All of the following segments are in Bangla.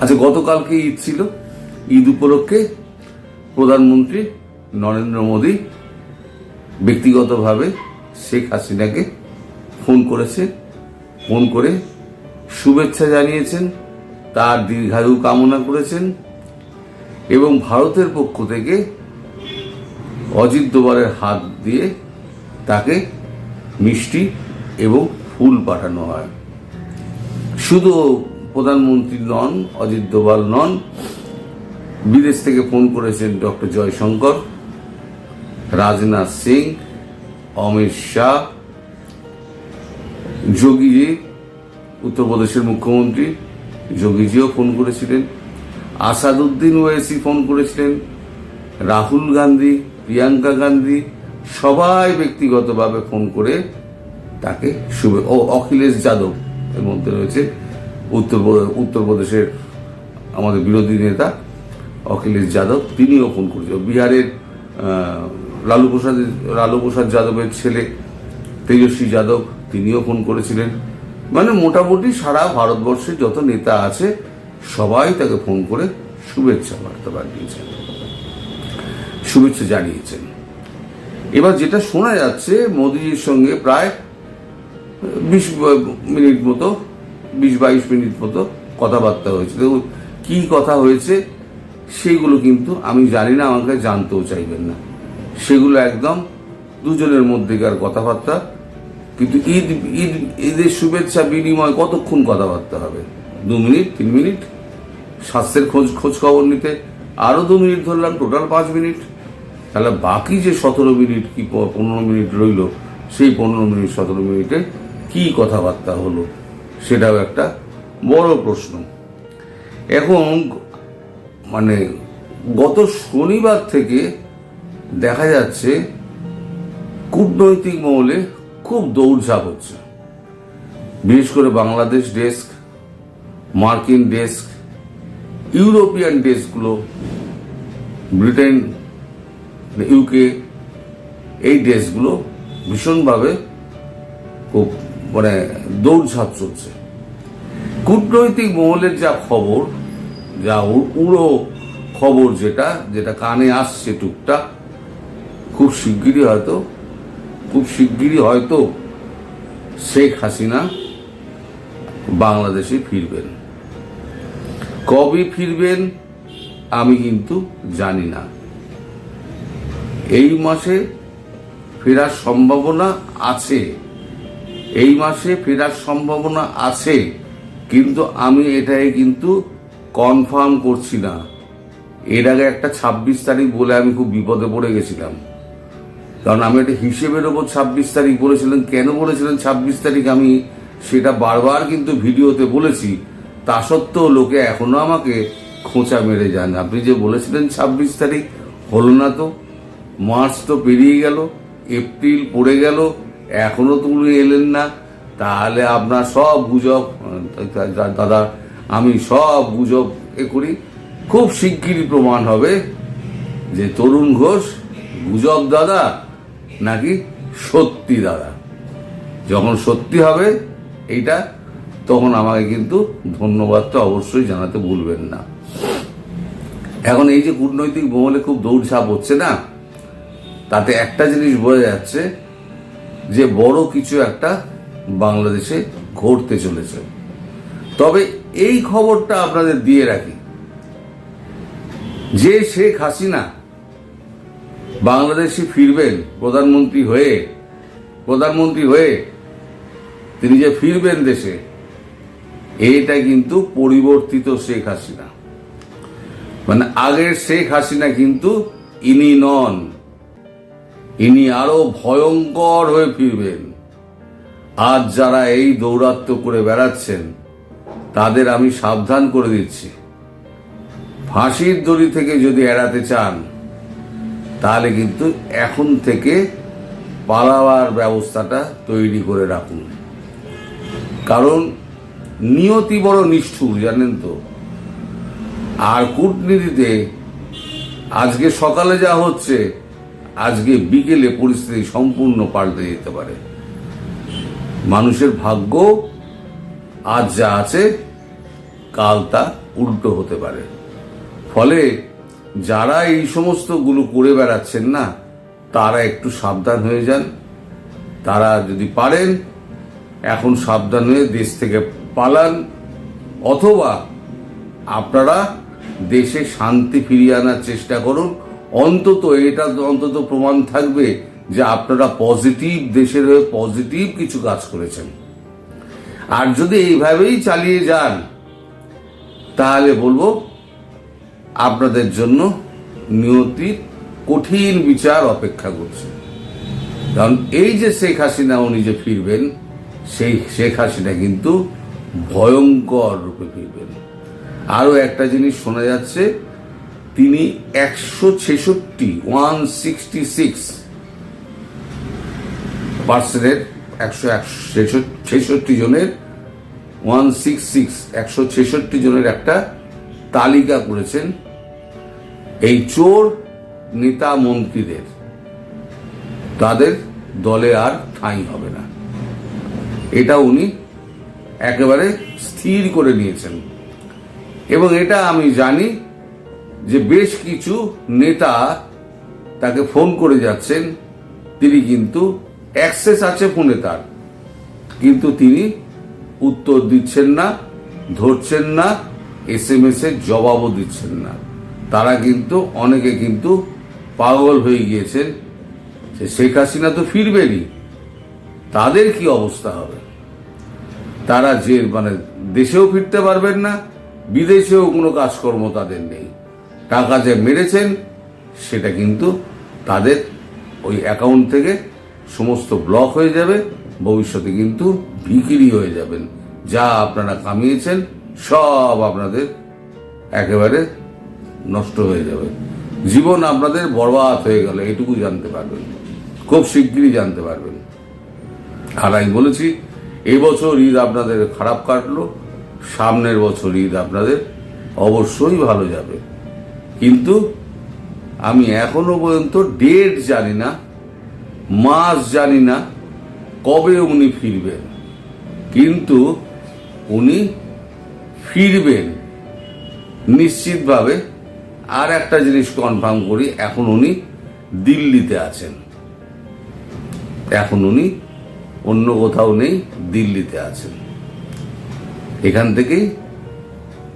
আচ্ছা গতকালকে ঈদ ছিল? ঈদ উপলক্ষে প্রধানমন্ত্রী নরেন্দ্র মোদী ব্যক্তিগতভাবে শেখ হাসিনাকে ফোন করেছে ফোন করে শুভেচ্ছা জানিয়েছেন, তার দীর্ঘায়ু কামনা করেছেন এবং ভারতের পক্ষ থেকে অজিত দোবারের হাত দিয়ে তাকে মিষ্টি এবং ফুল পাঠানো হয়। শুধু প্রধানমন্ত্রী নন অজিত দোভাল নন বিদেশ থেকে ফোন করেছেন ডক্টর জয়শঙ্কর, রাজনাথ সিং, অমিত শাহ, যোগীজি, উত্তরপ্রদেশের মুখ্যমন্ত্রী, যোগীজিও ফোন করেছিলেন, আসাদুদ্দিন ওয়েসি ফোন করেছিলেন, রাহুল গান্ধী, প্রিয়াঙ্কা গান্ধী, সবাই ব্যক্তিগতভাবে ফোন করে তাকে শুভে ও অখিলেশ যাদব এর মধ্যে রয়েছে। উত্তর উত্তরপ্রদেশের আমাদের বিরোধী নেতা অখিলেশ যাদব, তিনিও ফোন করেছিল বিহারের লালু প্রসাদ লালু প্রসাদ যাদবের ছেলে তেজস্বী যাদব, তিনিও ফোন করেছিলেন। মানে মোটামুটি সারা ভারতবর্ষে যত নেতা আছে, সবাই তাকে ফোন করে শুভেচ্ছা বার্তা পাঠিয়েছেন। শুভেচ্ছা জানিয়েছেন। এবার যেটা শোনা যাচ্ছে, মোদিজির সঙ্গে প্রায় বিশ মিনিট মতো বিশ বাইশ মিনিট মতো কথাবার্তা হয়েছে। দেখুন, কী কথা হয়েছে সেগুলো কিন্তু আমি জানি না, আমাকে জানতেও চাইবেন না। সেগুলো একদম দুজনের মধ্যেকার কথাবার্তা। কিন্তু ঈদ ঈদ, ঈদের শুভেচ্ছা বিনিময় কতক্ষণ কথাবার্তা হবে? দু মিনিট, তিন মিনিট? স্বাস্থ্যের খোঁজ খোঁজ খবর নিতে আরও দু মিনিট ধরলাম, টোটাল পাঁচ মিনিট। তাহলে বাকি যে সতেরো মিনিট কি পনেরো মিনিট রইল, সেই পনেরো মিনিট, সতেরো মিনিটে কি কথাবার্তা হলো? সেটাও একটা বড় প্রশ্ন। এখন মানে গত শনিবার থেকে দেখা যাচ্ছে কূটনৈতিক মহলে খুব দৌড়ঝাঁপ হচ্ছে। বিশেষ করে বাংলাদেশ ডেস্ক, মার্কিন ডেস্ক, ইউরোপিয়ান ডেস্কগুলো, ব্রিটেন, ইউকে, এই ডেস্কগুলো ভীষণভাবে খুব মানে দৌড়ঝাঁপ চলছে। কূটনৈতিক মহলের যা খবর, যা উড়ো খবর যেটা যেটা কানে আসছে টুকটাক, খুব শিগগিরই হয়তো, খুব শিগগিরই হয়তো শেখ হাসিনা বাংলাদেশে ফিরবেন। কবে ফিরবেন আমি কিন্তু জানি না। এই মাসে ফেরার সম্ভাবনা আছে। এই মাসে ফেরার সম্ভাবনা আছে, কিন্তু আমি এটাই কিন্তু কনফার্ম করছি না। এর আগে একটা ছাব্বিশ তারিখ বলে আমি খুব বিপদে পড়ে গেছিলাম। কারণ আমি একটা হিসেবের ওপর ছাব্বিশ তারিখ বলেছিলেন, কেন বলেছিলেন ছাব্বিশ তারিখ আমি সেটা বারবার কিন্তু ভিডিওতে বলেছি। তা সত্ত্বেও লোকে এখনও আমাকে খোঁচা মেরে যান। আপনি যে বলেছিলেন ছাব্বিশ তারিখ, হলো না তো। মার্চ তো পেরিয়ে গেল, এপ্রিল পড়ে গেল এখনও তো উনি এলেন না। তাহলে আপনার সব গুজব, দাদা, আমি সব গুজব এ করি। খুব শিগগিরই প্রমাণ হবে যে তরুণ ঘোষ গুজব দাদা নাকি সত্যি দাদা। যখন সত্যি হবে এইটা, তখন আমাকে কিন্তু ধন্যবাদটা অবশ্যই জানাতে ভুলবেন না। এখন এই যে কূটনৈতিক মহলে খুব দৌড়ঝাঁপ হচ্ছে না, তাতে একটা জিনিস বোঝা যাচ্ছে যে বড় কিছু একটা বাংলাদেশে ঘটতে চলেছে। তবে এই খবরটা আপনাদের দিয়ে রাখি। যে শেখ হাসিনা বাংলাদেশে ফিরবেন, প্রধানমন্ত্রী হয়ে প্রধানমন্ত্রী হয়ে তিনি যে ফিরবেন দেশে, এটা কিন্তু পরিবর্তিত শেখ হাসিনা। মানে আগের শেখ হাসিনা কিন্তু ইনি নন। ইনি আরও ভয়ঙ্কর হয়ে ফিরবেন। আজ যারা এই দৌরাত্ম্য করে বেড়াচ্ছেন, তাদের আমি সাবধান করে দিচ্ছি। ফাঁসির দড়ি থেকে যদি এড়াতে চান, তাহলে কিন্তু এখন থেকে পালাবার ব্যবস্থাটা তৈরি করে রাখুন। কারণ নিয়তি বড় নিষ্ঠুর, জানেন তো। আর কূটনীতিতে আজকে সকালে যা হচ্ছে আজকে বিকেলে পরিস্থিতি সম্পূর্ণ পাল্টে যেতে পারে। মানুষের ভাগ্য আজ যা আছে, কাল তা উল্টো হতে পারে। ফলে যারা এই সমস্তগুলো করে বেড়াচ্ছেন না, তারা একটু সাবধান হয়ে যান। তারা যদি পারেন, এখন সাবধান হয়ে দেশ থেকে পালান। অথবা আপনারা দেশে শান্তি ফিরিয়ে আনার চেষ্টা করুন। অন্তত এটা অন্তত প্রমাণ থাকবে যে আপনারা পজিটিভ দেশের হয়ে পজিটিভ কিছু কাজ করেছেন। আর যদি এইভাবেই চালিয়ে যান, তাহলে বলব, আপনাদের জন্য নিয়তির কঠিন বিচার অপেক্ষা করছে। কারণ এই যে শেখ হাসিনা উনি যে ফিরবেন, সেই শেখ হাসিনা কিন্তু ভয়ঙ্কর রূপে ফিরবেন। আরও একটা জিনিস শোনা যাচ্ছে তিনি একশো ছেষট্টি ওয়ান সিক্সটি সিক্স পার্সেন্টের একশো ছেষট্টি জনের ওয়ান সিক্স সিক্স একশো ছেষট্টি জনের একটা তালিকা করেছেন এই চোর নেতা মন্ত্রীদের। তাদের দলে আর ঠাঁই হবে না। এটা উনি একেবারে স্থির করে নিয়েছেন। এবং এটা আমি জানি যে বেশ কিছু নেতা তাকে ফোন করে যাচ্ছেন, তিনি কিন্তু অ্যাক্সেস আছে ফোনে তার। কিন্তু তিনি উত্তর দিচ্ছেন না, ধরছেন না এস এম এস এর জবাবও দিচ্ছেন না। তারা কিন্তু, অনেকে কিন্তু পাগল হয়ে গিয়েছেন যে শেখ হাসিনা তো ফিরবেনই। তাদের কি অবস্থা হবে? তারা যে মানে দেশেও ফিরতে পারবেন না, বিদেশেও কোনো কাজকর্ম তাদের নেই। টাকা যে মেরেছেন, সেটা কিন্তু তাদের ওই অ্যাকাউন্ট থেকে সমস্ত ব্লক হয়ে যাবে, ভবিষ্যতে কিন্তু বিক্রি হয়ে যাবেন। যা আপনারা কামিয়েছেন, সব আপনাদের একেবারে নষ্ট হয়ে যাবে। জীবন আপনাদের বরবাদ হয়ে গেল, এটুকু জানতে পারবেন। খুব শিগগিরই জানতে পারবেন। আর আমি বলেছি এই বছর ঈদ আপনাদের খারাপ কাটলো, সামনের বছর ঈদ আপনাদের অবশ্যই ভালো যাবে। কিন্তু আমি এখনও পর্যন্ত ডেট জানি না, মাস জানি না কবে উনি ফিরবেন। কিন্তু উনি ফিরবেন। নিশ্চিতভাবে আর একটা জিনিস কনফার্ম করি, এখন উনি দিল্লিতে আছেন। এখন উনি অন্য কোথাও নেই, দিল্লিতে আছেন। এখান থেকেই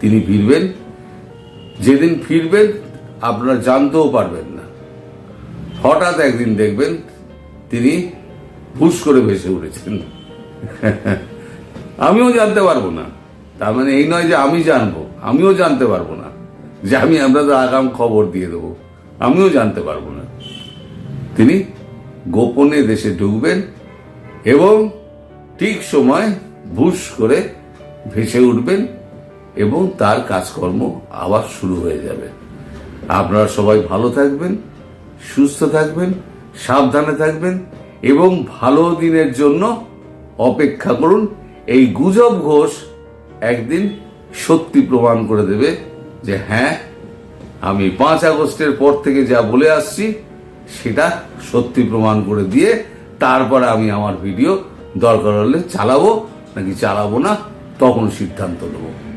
তিনি ফিরবেন। যেদিন ফিরবেন, আপনারা জানতেও পারবেন না। হঠাৎ একদিন দেখবেন তিনি হুশ করে ভেসে উঠেছেন। আমিও জানতে পারব না। তার মানে এই নয় যে আমি জানব, আমিও জানতে পারব না যে আমি আপনাদের আগাম খবর দিয়ে দেবো। আমিও জানতে পারব না। তিনি গোপনে দেশে ঢুকবেন এবং ঠিক সময় ভুস করে ভেসে উঠবেন। এবং তার কাজকর্ম আবার শুরু হয়ে যাবে। আপনারা সবাই ভালো থাকবেন, সুস্থ থাকবেন, সাবধানে থাকবেন এবং ভালো দিনের জন্য অপেক্ষা করুন। এই গুজব ঘোষ একদিন সত্যি প্রমাণ করে দেবে যে হ্যাঁ আমি পাঁচ আগস্টের পর থেকে যা বলে আসছি, সেটা সত্যি প্রমাণ করে দিয়ে তারপরে আমি আমার ভিডিও দরকার হলে চালাবো, নাকি চালাবো না, তখন সিদ্ধান্ত নেব।